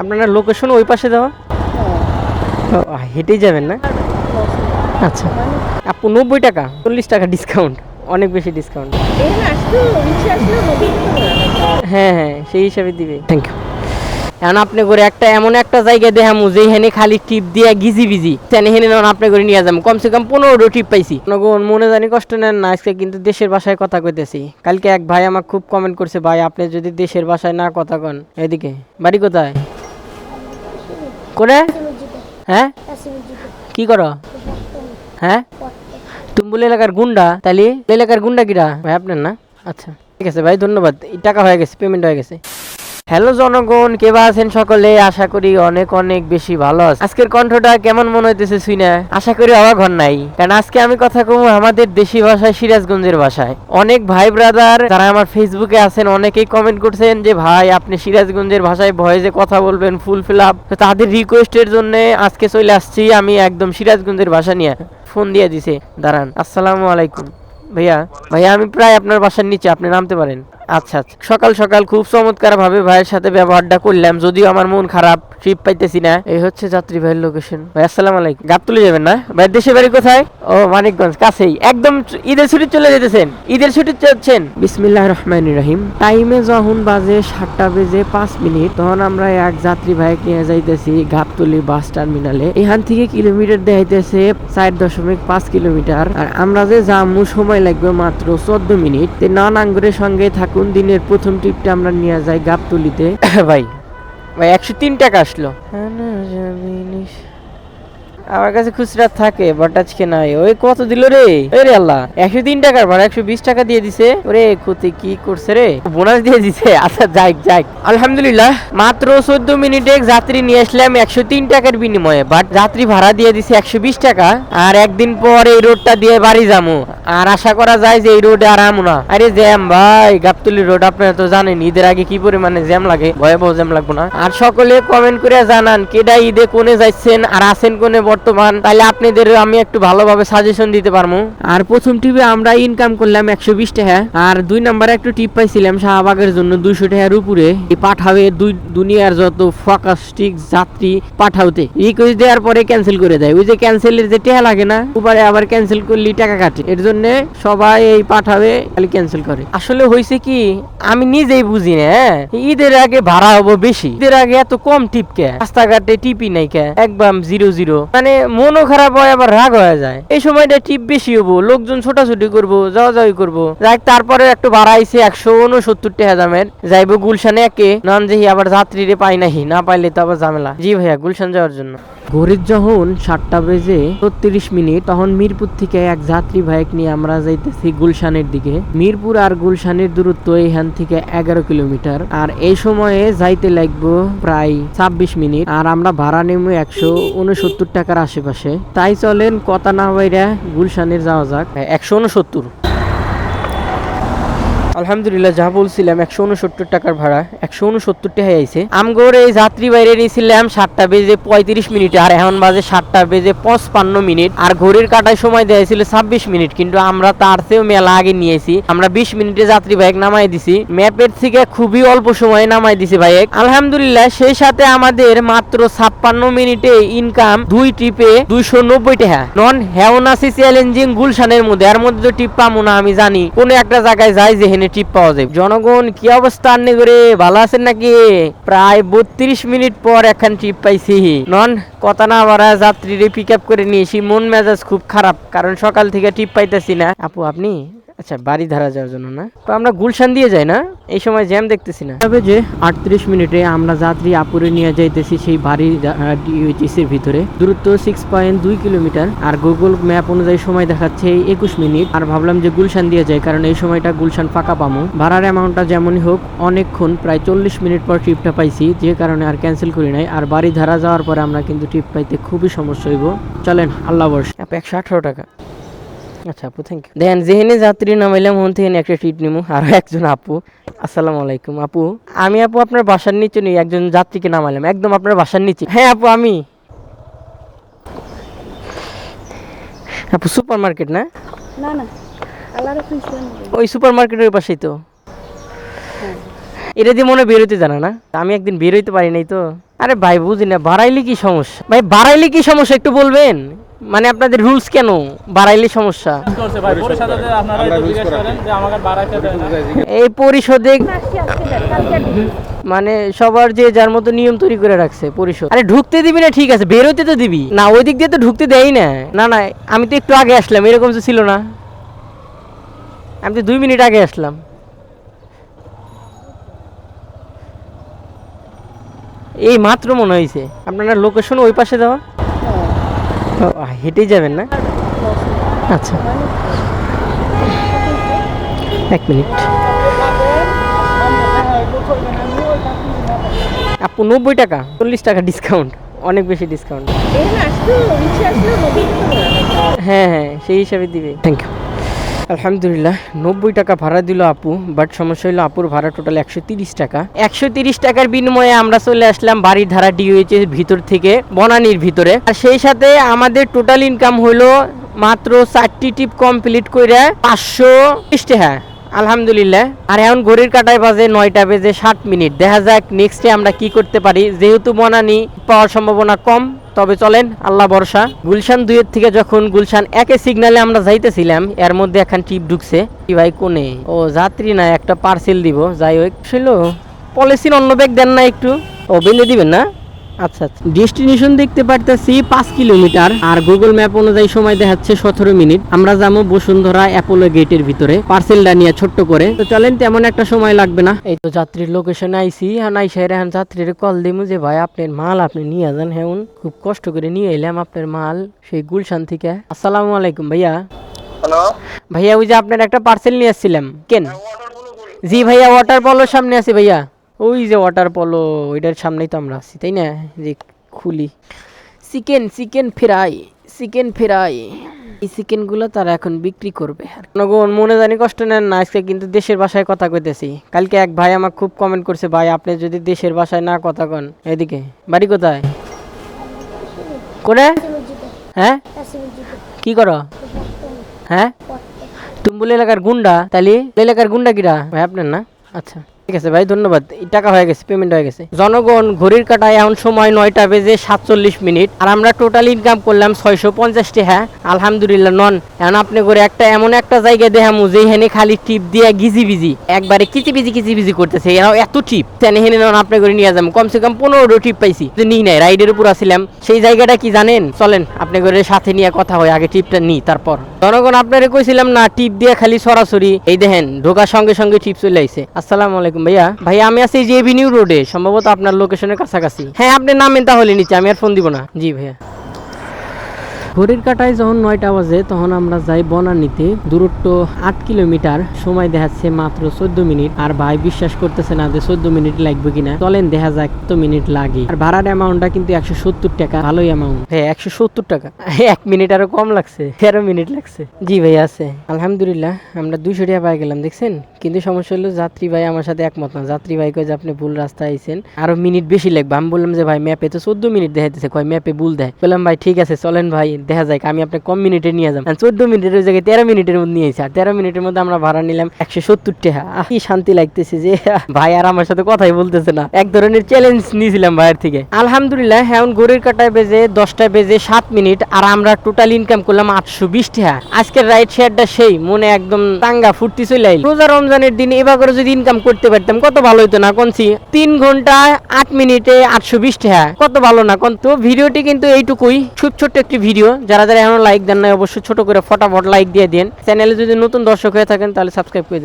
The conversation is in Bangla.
আপনারা লোকেশন ওই পাশে দেওয়া ও, হেঁটেই যাবেন না? আচ্ছা। আপু নব্বই টাকা চল্লিশ টাকা ডিসকাউন্ট অনেক বেশি ডিসকাউন্ট। হ্যাঁ হ্যাঁ সেই হিসাবে দিবে। থ্যাংক ইউ এখন আপনি করে একটা এমন একটা জায়গা দেখামু যেখানে খালি টিপ দিয়ে গিজি বিজি তেনে হেনে নেন আপনি করে নিয়ে যাব কমসে কম পনেরো টিপ পাইছি। নগন মনে জানি কষ্ট নেন না আজকে কিন্তু দেশের ভাষায় কথা কইতেছি। কালকে এক ভাই আমার খুব কমেন্ট করছে ভাই আপনি যদি দেশের ভাষায় না কথা কন এদিকে বাড়ি কোথায়? করে? হ্যাঁ? কি করো? হ্যাঁ? তুমি বলে এলাকার গুন্ডা তাহলে এলাকার গুন্ডা কিরা? ভাই আপনার না? আচ্ছা ঠিক আছে ভাই ধন্যবাদ। এই টাকা হয়ে গেছে পেমেন্ট হয়ে গেছে। হ্যালো জনগণ কেবা আছেন সকলে? আশা করি অনেক অনেক বেশি ভালো আছে আজকের কণ্ঠটা কেমন মনে হইতেছে শুই না আশা করি অবাক হন নাই। কারণ আজকে আমি কথা কম আমাদের দেশি ভাষায়, সিরাজগঞ্জের ভাষায়। অনেক ভাই ব্রাদার, যারা আমার ফেসবুকে আছেন, অনেকেই কমেন্ট করছেন যে, ভাই, আপনি সিরাজগঞ্জের ভাষায় ভয়েসে কথা বলবেন ফুল ফিল আপ তাদের রিকোয়েস্টের জন্য আজকে চলে আসছি আমি একদম সিরাজগঞ্জের ভাষা নিয়ে। ফোন দিয়ে দিছে। দাঁড়ান। আসসালামু আলাইকুম। ভাইয়া ভাইয়া, আমি প্রায় আপনার বাসার নিচে, আপনি নামতে পারেন। আচ্ছা আচ্ছা। সকাল সকাল খুব চমৎকার ভাবে ভাইয়ের সাথে ব্যবহারটা করলাম, যদিও আমার মন খারাপ ট্রিপ পাইতেছি না। এই হচ্ছে যাত্রী ভাইয়ের লোকেশন ভাই আসসালাম আলাইকুম। গাবতুলি যাবেন না? ভাই দেশের বাড়ি কোথায়? ও, মানিকগঞ্জ, কাছেই। একদম ঈদের ছুটি চলে যেতেছেন। ঈদের ছুটি যাচ্ছেন বিসমিল্লাহ রহমান রহিম। টাইমে যখন বাজে সাতটা বেজে পাঁচ মিনিট, তখন আমরা এক যাত্রী ভাইকে নিয়ে যাইতেছি গাবতলি বাস টার্মিনালে। এখান থেকে কিলোমিটার দেখাইতেছে চার দশমিক পাঁচ কিলোমিটার। আর আমরা যে যামু, সময় লাগবে মাত্র চোদ্দ মিনিট। তে নান আঙ্গুরের সঙ্গে থাকুন দিনের প্রথম ট্রিপটা আমরা নিয়ে যাই গাবতলিতে। ভাই ভাই একশো তিন টাকা আসলো। আমার কাছে খুচরা থাকে বাট আজকে নাই। ওই কত দিল রে? রে আল্লাহ, একশো তিন টাকার ভাড়া, একশো বিশ টাকা দিয়ে দিছে। ওরে ক্ষতি কি করছে রে? বোনাস দিয়ে দিছে। আচ্ছা যাই যাই। আলহামদুলিল্লাহ, মাত্র চোদ্দ মিনিটে যাত্রী নিয়ে আসলাম একশো তিন টাকার বিনিময়ে বাট যাত্রী ভাড়া দিয়ে দিছে একশো বিশ টাকা। আর একদিন পর এই রোডটা দিয়ে বাড়ি যাব আর আশা করা যায় যে এই রোডে আর আমু না। আরে জ্যাম ভাই, গাবতলি রোড, আপনারা তো জানেন, ঈদের আগে কি পরিমাণে জ্যাম লাগে? ভয়াবহ জ্যাম লাগবো না। আর সকলে কমেন্ট করে জানান, কেডা ঈদে কোনে যাচ্ছেন আর আছেন কোনে বর্তমান। তাহলে আপনাদের আমি একটু ভালোভাবে সাজেশন দিতে পারব আর প্রথম টিপে আমরা ইনকাম করলাম একশো বিশ টাকা। আর দুই নাম্বারে একটু টিপ পাইছিলাম শাহবাগের জন্য দুইশো টাকার উপরে। পাঠাবে দুই দুনিয়ার যত ফকাস্টিক যাত্রী পাঠাওতে। রিকোয়েস্ট দেওয়ার পরে ক্যান্সেল করে দেয়। ওই যে ক্যান্সেলের যে টাকা লাগে না, উপরে আবার ক্যান্সেল করলে টাকা কাটে। এর জন্য সবাই এই পাঠাবে, খালি ক্যান্সেল করে। আসলে হয়েছে কি, আমি নিজেই বুঝি না হ্যাঁ? ঈদের আগে ভাড়া হব বেশি। ঈদের আগে এত কম টিপ কে, রাস্তাঘাটে টিপি নাই কে। একদম জিরো জিরো মানে মনও খারাপ হয়, আবার রাগ হয়ে যায়। এই সময়টা টিপ বেশি হব, লোকজন ছোটাছুটি করব যাওয়া যাওয়াই করব। যাক, তারপরে একটু ভাড়া আইছে একশো উনসত্তর টাকা দামের যাইবো গুলশানে একে, নাম যেহি আবার যাত্রীরে পাই নাহি না পাইলে তো আবার ঝামেলা। জি ভাইয়া, গুলশান যাওয়ার জন্য। ঘড়ির যখন সাতটা বেজে ছত্রিশ মিনিট, তখন মিরপুর থেকে এক যাত্রী বাইক নিয়ে আমরা যাইতেছি গুলশানের দিকে। মিরপুর আর গুলশানের দূরত্ব এখান থেকে এগারো কিলোমিটার। আর এই সময়ে যাইতে লাগবো প্রায় ছাব্বিশ মিনিট। আর আমরা ভাড়া নেব একশো উনসত্তর টাকার আশেপাশে। তাই চলেন কথা না বাইরা গুলশানের যাওয়া যাক। একশো উনসত্তর। আলহামদুলিল্লাহ যা বলছিলাম, একশো উনসত্তর টাকার ভাড়া, একশো উনসত্তর টাকা আইছে। আমগোর এই যাত্রী বাইরে নিয়েছিলাম সাতটা বেজে পঁয়ত্রিশ মিনিট, আর এখন বাজে সাতটা বেজে পঁচপান্ন মিনিট। আর ঘড়ির কাটায় সময় দেওয়া ছিল ছাব্বিশ মিনিট, কিন্তু আমরা তার চেয়েও মেলা আগে নিয়েছি আমরা বিশ মিনিটে যাত্রী বাইক নামাই দিছি। ম্যাপের থেকে খুবই অল্প সময়ে নামাই দিছি বাইক। আলহামদুলিল্লাহ, সেই সাথে আমাদের মাত্র ছাপ্পান্ন মিনিটে ইনকাম দুই ট্রিপে দুইশো নব্বই টাকা। নন, হেওনাসি চ্যালেঞ্জিং গুলশানের মধ্যে। এর মধ্যে তো টিপ পাবো না, আমি জানি। কোন একটা জায়গায় যাই যেখানে টিপ পাওয়া যায়। জনগণ কি অবস্থা আন্নে করে ভালো আছেন নাকি? প্রায় বত্রিশ মিনিট পর এখন ট্রিপ পাইছি। নন, কথা না বাড়া যাত্রীরে পিক আপ করে নিয়েছি। মন মেজাজ খুব খারাপ, কারণ সকাল থেকে টিপ পাইতেছি না। আপু, আপনি? আচ্ছা বাড়ি ধারা যাওয়ার জন্য না? তো আমরা গুলশান দিয়ে যাই না? এই সময় জ্যাম দেখতেছি না। তবে যে আটত্রিশ মিনিটে আমরা যাত্রী আপুরে নিয়ে যাইতেছি সেই বাড়ির ডিওটিসির ভিতরে। দূরত্ব সিক্স পয়েন্ট দুই কিলোমিটার। আর গুগল ম্যাপ অনুযায়ী সময় দেখাচ্ছে একুশ মিনিট। আর ভাবলাম যে গুলশান দিয়ে যাই কারণ এই সময়টা গুলশান ফাঁকা পামো। ভাড়ার অ্যামাউন্টটা যেমনই হোক অনেকক্ষণ প্রায় চল্লিশ মিনিট পর ট্রিপটা পাইছি। যে কারণে আর ক্যান্সেল করি নাই। আর বাড়ি ধারা যাওয়ার পরে আমরা কিন্তু ট্রিপ পাইতে খুবই সমস্যা হইব। চলেন আল্লাহ বর্ষ। একশো আঠারো টাকা। আচ্ছা আপু থ্যাংক ইউ দেন যেহেনে যাত্রী নামাইলাম মন থেকে একটা ট্রিট নিমু। আর একজন আপু। আসসালামু আলাইকুম আপু। আমি আপু আপনার বাসার নিচে নেই একজন যাত্রীকে নামাইলাম। একদম আপনার বাসার নিচে। হ্যাঁ আপু আমি। আপু সুপার মার্কেট না না। না ওই সুপার মার্কেটের পাশেই তো। এটা দিয়ে মনে বেরোতে জানা না। আমি একদিন বেরোইতে পারি নাই তো। আরে ভাই বুঝি না বাড়াইলে কি সমস্যা? ভাই বাড়াইলে কি সমস্যা একটু বলবেন? মানে আপনাদের রুলস কেন? বাড়াইলে সমস্যা? করছে ভাই পরিষদে আপনারা একটু জিজ্ঞেস করেন যে আমাকে বাড়াইতে দেয় না এই পরিষদে। মানে সবার যে যার মতো নিয়ম তৈরি করে রাখছে পরিষদ। আরে ঢুকতে দিবি না ঠিক আছে বেরোতে তো দিবি। না ওই দিক দিয়ে তো ঢুকতে দেয়ই না। না না আমি তো একটু আগে আসলাম এরকম তো ছিল না। আমি তো দুই মিনিট আগে আসলাম। এই মাত্র মনে হয়েছে আপনার লোকেশন ওই পাশে দেওয়া। ও, হেঁটেই যাবেন না? আচ্ছা। এক মিনিট। আপু নব্বই টাকা চল্লিশ টাকা ডিসকাউন্ট অনেক বেশি ডিসকাউন্ট। হ্যাঁ হ্যাঁ সেই হিসাবে দিবে। থ্যাংক ইউ আলহামদুলিল্লাহ, নব্বই টাকা ভাড়া দিল আপু বাট সমস্যা হলো আপুর ভাড়া টোটাল একশো তিরিশ টাকা। একশো তিরিশ টাকার বিনিময়ে আমরা চলে আসলাম বাড়ির ধারা ডিওএইচ এর ভিতর থেকে, বনানির ভিতরে। আর সেই সাথে আমাদের টোটাল ইনকাম হলো মাত্র চারটি টিপ কমপ্লিট করে পাঁচশো টাকা। আলহামদুলিল্লাহ, আর এখন ঘড়ির কাটায় বাজে নয়টা বেজে ষাট মিনিট। দেখা যাক নেক্সটে আমরা কি করতে পারি। যেহেতু বনানি পাওয়ার সম্ভাবনা কম তবে চলেন, আল্লাহ বর্ষা গুলশান দুইয়ের থেকে যখন গুলশান একে সিগনালে আমরা যাইতেছিলাম, এর মধ্যে এখন টিপ ঢুকছে। কি ভাই, কোনে? ও, যাত্রী না, একটা পার্সেল দিব, যাই হোক। ছিল পলিসির অন্য ব্যাগ দেন না একটু। ও, বেঁধে দিবেন না? আচ্ছা আচ্ছা। ডেস্টিনেশন দেখতে পারতেছি পাঁচ কিলোমিটার। আর গুগল ম্যাপ অনুযায়ী সময় দেখাচ্ছে সতেরো মিনিট। আমরা যাব বসুন্ধরা অ্যাপোলো গেটের ভিতরে পার্সেলটা নিয়ে ছোট্ট করে। তো চলেন তেমন একটা সময় লাগবে না। এই তো যাত্রীর লোকেশনে আইসি হ্যাঁ আইসা এখন যাত্রীর কল দিমু যে ভাই আপনার মাল আপনি নিয়ে যান হ্যাঁ খুব কষ্ট করে নিয়ে এলাম আপনার মাল সেই গুলশান থেকে। আসসালামু আলাইকুম ভাইয়া। ভাইয়া ওই যে আপনার একটা পার্সেল নিয়ে আসছিলাম। কেন? জি ভাইয়া ওয়াটার পলোর সামনে আছি ভাইয়া। ওই যে ওয়াটার পলো ওইটার সামনেই তো আমরা আছি, তাই না? যে খুলি। Chicken chicken fry chicken fry. এই চিকেনগুলো তারা এখন বিক্রি করবে। নগন মনে জানি কষ্ট নেন না, আজকে কিন্তু দেশের ভাষায় কথা কইতেছি। কালকে এক ভাই আমার খুব কমেন্ট করছে, ভাই, আপনি যদি দেশের ভাষায় না কথা কন, এদিকে, বাড়ি কোথায়? করে হ্যাঁ? কি করো? হ্যাঁ? তুমি বলে এলাকার গুন্ডা তাহলে এলাকার গুন্ডা কিরা? ভাই, আপনার না? আচ্ছা। ঠিক আছে ভাই, ধন্যবাদ। টাকা হয়ে গেছে পেমেন্ট হয়ে গেছে। জনগণ ঘড়ির কাটায় এখন সময় নয়টা বেজে সাতচল্লিশ মিনিট, আর আমরা টোটাল ইনকাম করলাম ছয়শো পঞ্চাশটি হ্যাঁ? আলহামদুলিল্লাহ, নন। এখন আপনি করে একটা, এমন একটা জায়গায় দেখামু যেখানে খালি টিপ দিয়ে গিজি বিজি একবারে কিচি বিজি কিচি বিজি করতেছে। এরাও এত টিপ হেনে নন, আপনি করে নিয়ে যাব কমসে কম পনেরো টিপ পাইছি, যে নিই নাই, রাইডের উপর আসছিলাম সেই জায়গাটা কি জানেন? চলেন, আপনি করে সাথে নিয়ে কথা হয়, আগে টিপটা নিই, তারপর। জনগণ আপনারে কইছিলাম না টিপ দিয়ে খালি সরাসরি, এই দেখেন, ঢোকার সঙ্গে সঙ্গে টিপ চলে আইছে। আসসালামু আলাইকুম। ভাইয়া। ভাইয়া, আমি আছি যে এভিনিউ রোডে সম্ভবত আপনার লোকেশনের কাছাকাছি। হ্যাঁ আপনি নামেন তাহলে নিচে, আমি আর ফোন দিব না। জি ভাইয়া। ঘড়ির কাটায় যখন নয়টা বাজে তখন আমরা যাই বনানীতে। দূরত্ব আট কিলোমিটার। সময় দেখাচ্ছে মাত্র চোদ্দ মিনিট। আর ভাই বিশ্বাস করতেছে না যে চোদ্দ মিনিট লাগবে কিনা। চলেন দেখা যাক কত মিনিট লাগে। আর ভাড়ার অ্যামাউন্টটা কিন্তু একশো সত্তর টাকা। ভালোই অ্যামাউন্ট হ্যাঁ একশো সত্তর টাকা। এক মিনিট আরও কম লাগছে। তেরো মিনিট লাগছে। জি ভাই আছে। আলহামদুলিল্লাহ আমরা দুইশো টাকা পাই গেলাম দেখছেন? কিন্তু সমস্যা হলো যাত্রী ভাই আমার সাথে একমত না। যাত্রী ভাই কয় যে আপনি ভুল রাস্তায় আইছেন। আরও মিনিট বেশি লাগবে। আমি বললাম যে ভাই ম্যাপে তো চোদ্দ মিনিট দেখাইতেছে। কয় ম্যাপে ভুল দেয় বললাম ভাই ঠিক আছে চলেন ভাই দেখা যায় আমি আপনি কম মিনিটে নিয়ে যাব। চোদ্দ মিনিটের ওই জায়গায় তেরো মিনিটের মধ্যে নিয়েছি আর তেরো মিনিটের মধ্যে আমরা ভাড়া নিলাম একশো সত্তর টাকা। কি শান্তি লাগতেছে যে ভাই আর আমার সাথে কথাই বলতেছে না। এক ধরনের চ্যালেঞ্জ নিয়েছিলাম ভাইয়ের থেকে। আলহামদুলিল্লাহ এখন গড়ির কাটায় বেজে দশটা বেজে সাত মিনিট, আর আমরা টোটাল ইনকাম করলাম আটশো বিশ টাকা। আজকের রাইড শেয়ারটা সেই, মনে একদম টাঙ্গা ফুর্তি চলে রোজা রমজানের দিন এবার করে যদি ইনকাম করতে পারতাম, কত ভালো হইতো না কোনছি তিন ঘণ্টা আট মিনিটে আটশো বিশ টাকা। কত ভালো না, কোন? তো ভিডিওটি কিন্তু এইটুকুই। খুব ছোট্ট একটি ভিডিও যারা যারা এখনও লাইক দেন না অবশ্যই ছোট করে ফটাফট লাইক দিয়ে দেন চ্যানেলে যদি নতুন দর্শক হয়ে থাকেন, তাহলে সাবস্ক্রাইব করে